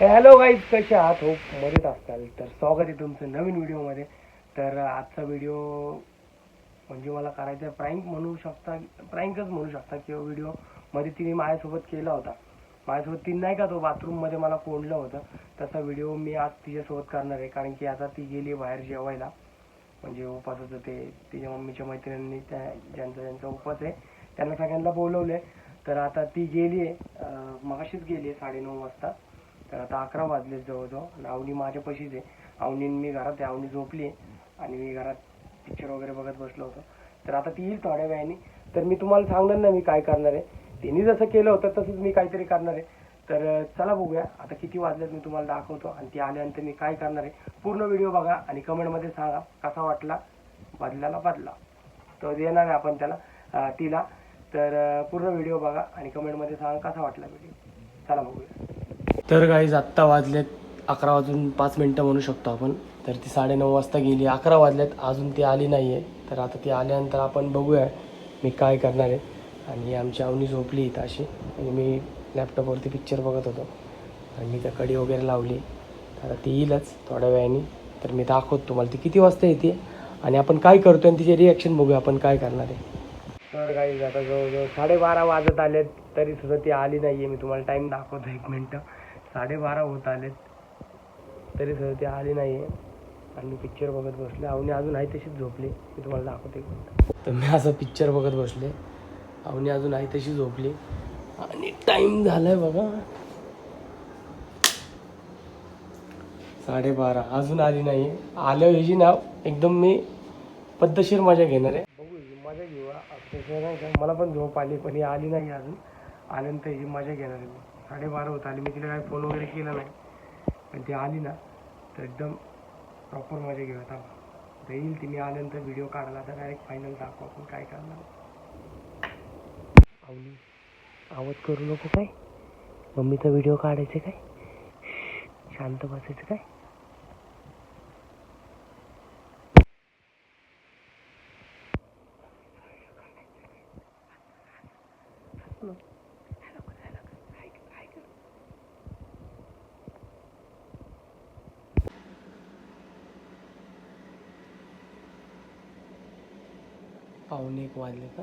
Hello guys कसे आहात? हो मजेत असताल. तर स्वागत आहे तुमचं नवीन व्हिडिओमध्ये. तर आजचा व्हिडिओ म्हणजे मला करायचा आहे प्रँक म्हणू शकता प्रँकच म्हणू शकता किंवा व्हिडिओमध्ये तिने माझ्यासोबत केला होता. माझ्यासोबत तिने नाही का तो बाथरूममध्ये मला कोंडलं होतं. तसा व्हिडिओ मी आज तिच्यासोबत करणार आहे. कारण की आता ती गेली बाहेर जेवायला. म्हणजे उपासाचं ते तिच्या मम्मीच्या मैत्रिणींनी त्या ज्यांचा ज्यांचा उपास आहे त्यांना सगळ्यांना बोलवलं आहे तर आता ती गेली आहे मगाशीच गेली आहे साडेनऊ वाजता. तर आता अकरा वाजले जवळजवळ आणि अवनी माझ्या पशीच आहे. अवनी मी घरात आहे अवनी झोपली आहे आणि मी घरात पिक्चर वगैरे बघत बसलो होतो. तर आता ती येईल थोड्या वेळाने. तर मी तुम्हाला सांगणार ना मी काय करणार आहे. तिने जसं केलं होतं तसंच मी काहीतरी करणार आहे. तर चला बघूया. आता किती वाजल्यात मी तुम्हाला दाखवतो आणि ती आल्यानंतर मी काय करणार आहे. पूर्ण व्हिडिओ बघा आणि कमेंटमध्ये सांगा कसा वाटला. बदलाला बदला. तो देणार आहे आपण त्याला तिला. तर पूर्ण व्हिडिओ बघा आणि कमेंटमध्ये सांगा कसा वाटला व्हिडिओ. चला बघूया. तर गाईज आत्ता वाजलेत अकरा वाजून पाच मिनटं म्हणू शकतो आपण. तर ती साडेनऊ वाजता गेली. अकरा वाजलेत अजून ती आली नाही आहे तर आता ती आल्यानंतर आपण बघूया मी काय करणार आहे. आणि आमची अवनी झोपली इथं अशी. आणि मी लॅपटॉपवरती पिक्चर बघत होतो. आणि मी त्या कडी वगैरे लावली. तर आता ती येईलच थोड्या वेळाने. तर मी दाखवतो तुम्हाला ती किती वाजता येते. आणि आपण काय करतो आणि तिचे रिॲक्शन बघूया आपण काय करणार आहे. तर काही आता जवळजवळ साडेबारा वाजत आलेत. तरी सुद्धा ती आली नाही आहे मी तुम्हाला टाईम दाखवतो एक मिनटं. साडेबारा होत आलेत. तरी सुद्धा ती आली नाही आहे आणि मी पिक्चर बघत बसले. अवनी अजून आहे तशीच झोपली. मी तुम्हाला दाखवतो तर मी असं पिक्चर बघत बसले. अवनी अजून आहे तशी झोपली. आणि टाईम झालाय बघा. साडेबारा. अजून आली नाही आल्यावर हिची नाव एकदम मी पद्धतशीर मजा घेणार आहे. बघू मजा घेऊ. अक्षरशः नाही का? मला पण झोप आली पण ही आली नाही अजून. आल्यानंतर ही मजा घेणार आहे मी. साडेबारा होत आली. मी तिला काही फोन वगैरे केला नाही. पण ती आली ना तर एकदम प्रॉपर मजा घेऊ आता तर येईल तिने आल्यानंतर व्हिडिओ काढला तर डायरेक्ट फायनल दाखवू आपण काय करणार. आवली आवाज करू नको काय? मम्मीचा व्हिडिओ काढायचे काय? शांत बसायचं काय? पावणे एक वाजले का?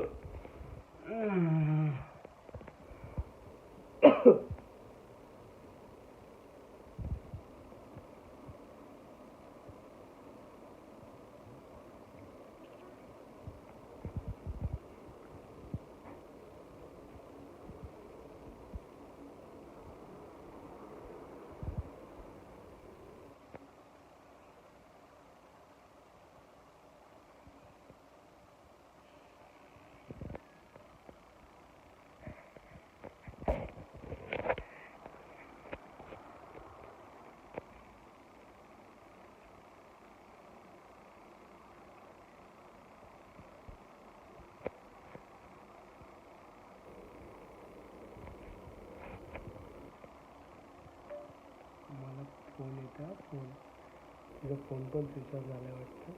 तिचा फोन पण स्विच ऑफ झाला वाटतं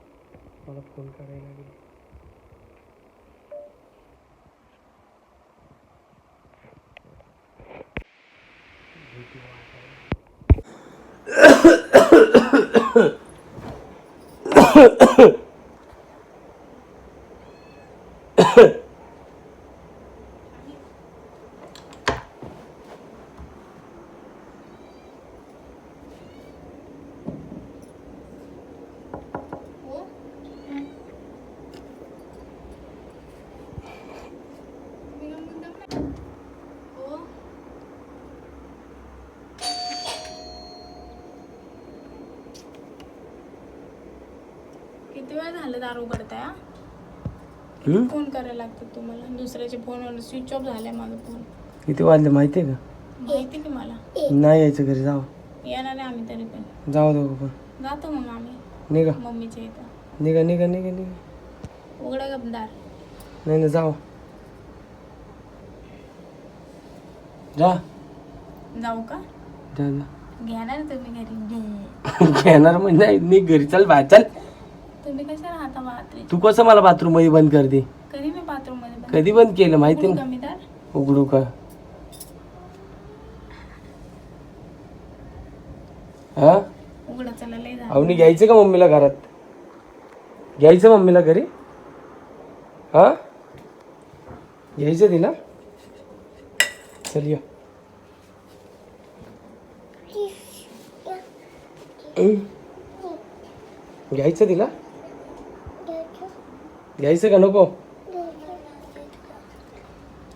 मला फोन करायला लागेल भीती वाटायला. किती वेळ झालं दारू उघडताय हा? फोन करायला लागतात तुम्हाला. दुसऱ्याच्या फोनवर स्विच ऑफ झालाय माझा फोन. किती वाजले माहिती आहे माहिती की मला. का नाही यायचं घरी जावं. येणार आहे आम्ही तरी पण. जाऊ दोघं पण जातो मग आम्ही. निघा. मम्मीच्या इथं. निघा निघा निघा निघा. उघडा गपदार नाही ना जाऊ जा. जाऊ का? जा जा. घेणार तुम्ही घरी? घेणार म्हणजे नाही. निघ घरी चल बाहेर चल. तुम्ही कशा राहता बात्री तू कसं मला बाथरूममध्ये बंद करते? कधी मी बाथरूममध्ये बंद- कधी बंद केलं माहिती उघडू ना? उघडू का? हा? उघडा चला लय झालं. अवनी घ्यायचं का मम्मीला घरात? घ्यायचं मम्मीला घरी? हा? घ्यायचं तिला? चल या. घ्यायचं तिला? घ्यायचं का नको?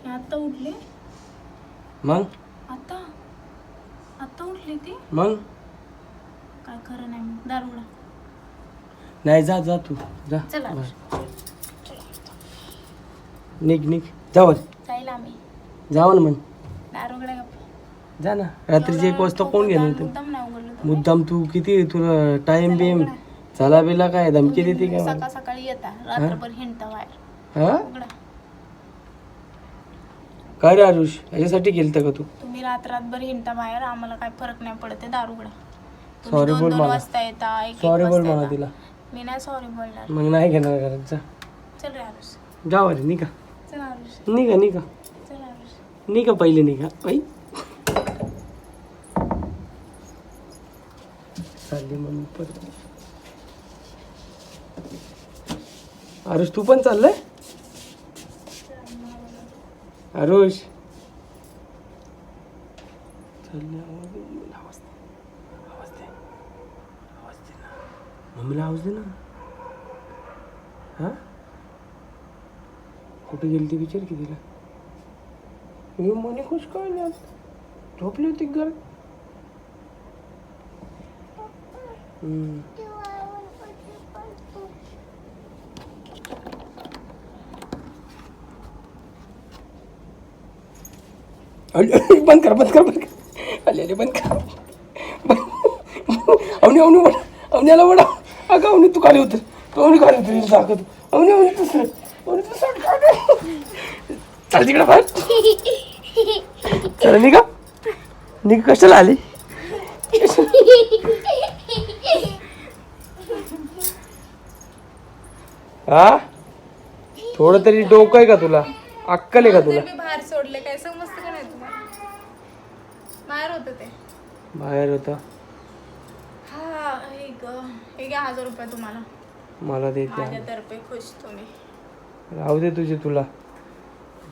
आता उठली. मग? आता? आता उठली ती? मग? काय खरं नाही मग दार उघडा. नाही जा जा तू. जा. चला. बाहेर. निघ निघ. जावर जाईल आम्ही. जावा ना मग. जा ना. रात्रीचे एक वाजता कोण घेणार तू मुद्दाम नाही उघडलं तुम्ही. मुद्दाम तू किती तुला टाइम बिम? चला बिला काय धमकी देते का सकाळ सकाळी येता रात्रभर हिंडता बाहेर. हा? उघडा. काय रे आरुष याच्यासाठी गेलता का तू? तुम्ही रात रातभर हिंडता बाहेर आम्हाला काय फरक नाही पडत आहे दार उघडा. तुम्ही Sorry दोन बोल दोन मला. वाजता येता एक एक सॉरी बोल वाजता म्हणा येता. तिला. मी नाही सॉरी बोलणार. मग नाही घेणार घरात जा. चल रे आरुष. जा रे निघा. चल आरुष. निघा निघा. चल आरुष. निघा पहिले निघा. ऐ चालली परत. आरुष तू पण चाललंय? आरुष. दे, मम्मीला आवाज दे. दे. ना. हां हा? कुठे गेली ती विचार की तिला हे मनी खुश काय झोपली होती घर अली बंद कर बंद कर बंद कर. अले अले बंद कर. अवनी अवनी वडा अवनीला वडा. अगं अवनी तू खाली उतर. तू अवनी खाली उतर हिला दाखवतो अवनी अवनी तू सर. अवनी तू सर खाली चाल तिकडे बाहेर. चला निघा. निघ कशाला आली? हा? थोडं तरी डोकं आहे का तुला? अक्कल आहे का तुला? बाहेर सोडले काय समजतं बाहेर होतं ते. बाहेर होता? हा हे ग हे घ्या हजार रुपये तुम्हाला. मला देते माझ्यातर्फे खुश तुम्ही. राहू दे तुझे तुला.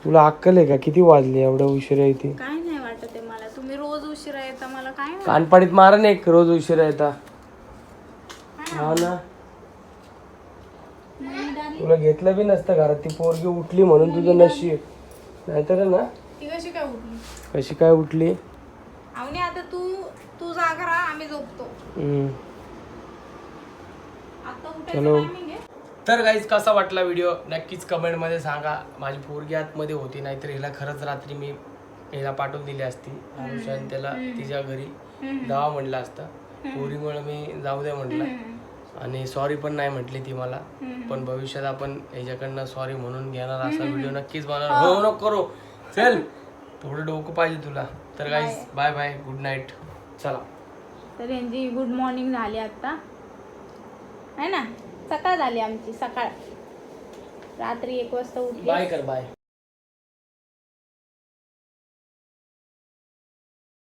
तुला अक्कल आहे का? किती वाजले? एवढं उशिरा येते काय नाही वाटत आहे मला. तुम्ही रोज उशिरा येता मला काय नाही कानपाडीत मारा ना एक. रोज उशिरा येता. हा. ना. तुला घेतलं बी नसतं घरात. ती पोरगी उठली म्हणून तुझं नशीब. नाहीतर ना? ती कशी काय उठली? कशी काय उठली? आवनी आता तू तू जागा राहा आम्ही झोपतो. हम्म. आता चलो. उठायचं टायमिंग आहे. तर गाईज कसा वाटला व्हिडिओ नक्कीच कमेंटमध्ये सांगा. माझी पोरगी आतमध्ये होती नाहीतर हिला खरंच रात्री मी हिला पाठवून दिली असती. अनुषाने त्याला तिच्या घरी जावा म्हटलं असतं. पोरीमुळे मी जाऊ द्या म्हटलं आणि सॉरी पण नाही म्हटली ती मला. पण भविष्यात आपण ह्याच्याकडनं सॉरी म्हणून घेणार असा व्हिडिओ नक्कीच बनवणार. हो. नको करू. चल. थोडं डोकं पाहिजे तुला. तर guys bye bye good night चला. तर यांची गुड मॉर्निंग झाली आता. आहे ना? सकाळ झाली आमची सकाळ. रात्री एक वाजता उठली बाय कर बाय